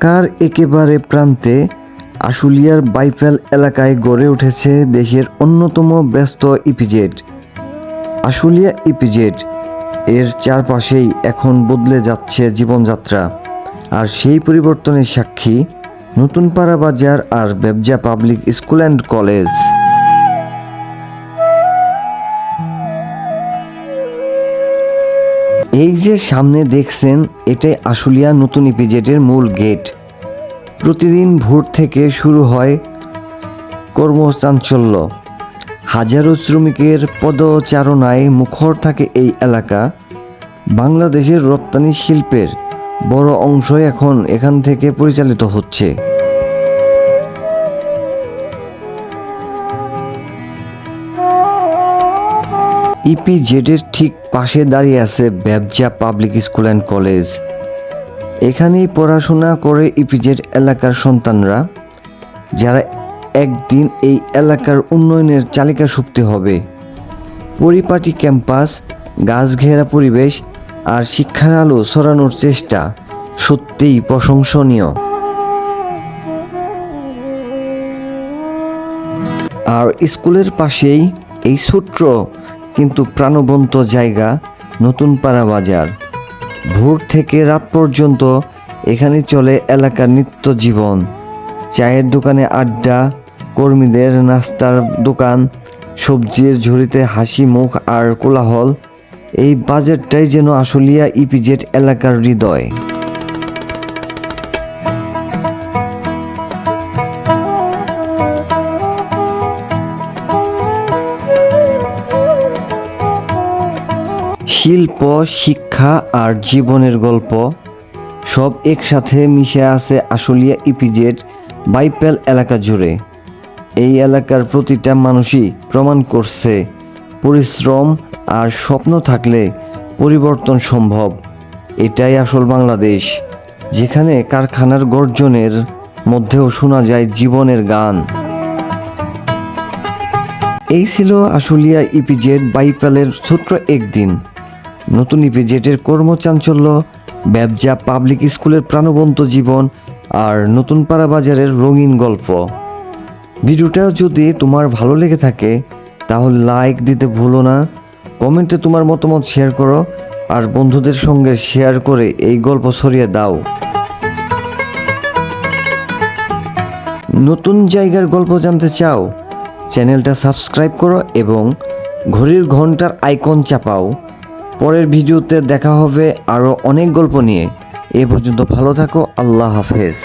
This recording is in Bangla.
ঢাকার একেবারে প্রান্তে আশুলিয়ার বাইফেল এলাকায় গড়ে উঠেছে দেশের অন্যতম ব্যস্ত ইপিজেড। আশুলিয়া ইপিজেড এর চারপাশেই এখন বদলে যাচ্ছে জীবনযাত্রা। আর সেই পরিবর্তনের সাক্ষী নতুন পাড়া বাজার আর ব্যবজা পাবলিক স্কুল অ্যান্ড কলেজ। এই যে সামনে দেখছেন, এটাই আশুলিয়া নতুন ইপিজেডের মূল গেট। প্রতিদিন ভোর থেকে শুরু হয় কর্মচাঞ্চল্য। হাজারো শ্রমিকের পদচারণায় মুখর থাকে এই এলাকা। বাংলাদেশের রপ্তানি শিল্পের বড় অংশ এখন এখান থেকে পরিচালিত হচ্ছে। ইপিজেডের ঠিক পাশে দাঁড়িয়ে আছে ব্যবজা পাবলিক স্কুল অ্যান্ড কলেজ। এখানেই পড়াশোনা করে ইপিজেড এলাকার সন্তানরা, যারা একদিন এই এলাকার উন্নয়নের চালিকা শক্তি হবে। পরিপাটি ক্যাম্পাস গাছ ঘেরা পরিবেশ আর শিক্ষার আলো ছড়ানোর চেষ্টা সত্যিই প্রশংসনীয়। আর স্কুলের পাশেই এই ছোট্ট কিন্তু প্রাণবন্ত জায়গা, নতুন পাড়া বাজার। ভোর থেকে রাত পর্যন্ত এখানে চলে এলাকার নিত্য জীবন। চায়ের দোকানে আড্ডা, কর্মীদের নাস্তার দোকান, সবজির ঝুড়িতে হাসি, মুখ আর কোলাহল। এই বাজারটাই যেন আশুলিয়া ইপিজেড এলাকার হৃদয়। শিল্প, শিক্ষা আর জীবনের গল্প সব একসাথে মিশে আছে আশুলিয়া ইপিজেড বাইপেল এলাকা জুড়ে। এই এলাকার প্রতিটা মানুষই প্রমাণ করছে পরিশ্রম আর স্বপ্ন থাকলে পরিবর্তন সম্ভব। এটাই আসল বাংলাদেশ, যেখানে কারখানার গর্জনের মধ্যেও শোনা যায় জীবনের গান। এই ছিল আশুলিয়া ইপিজেড বাইপেলের ছোট্ট একদিন। নতুন ইপিজেটের কর্মচাঞ্চল্য, ব্যবসা পাবলিক স্কুলের প্রাণবন্ত জীবন আর নতুন পাড়া বাজারের রঙিন গল্প। ভিডিওটা যদি তোমার ভালো লেগে থাকে, তাহলে লাইক দিতে ভুলো না কমেন্টে তোমার মতামত শেয়ার করো আর বন্ধুদের সঙ্গে শেয়ার করে এই গল্প ছড়িয়ে দাও। নতুন জায়গার গল্প জানতে চাও চ্যানেলটা সাবস্ক্রাইব করো এবং ঘড়ির ঘণ্টার আইকন চাপাও। পরের ভিডিওতে দেখা হবে আরও অনেক গল্প নিয়ে। এ পর্যন্ত ভালো থাকো আল্লাহ হাফেজ।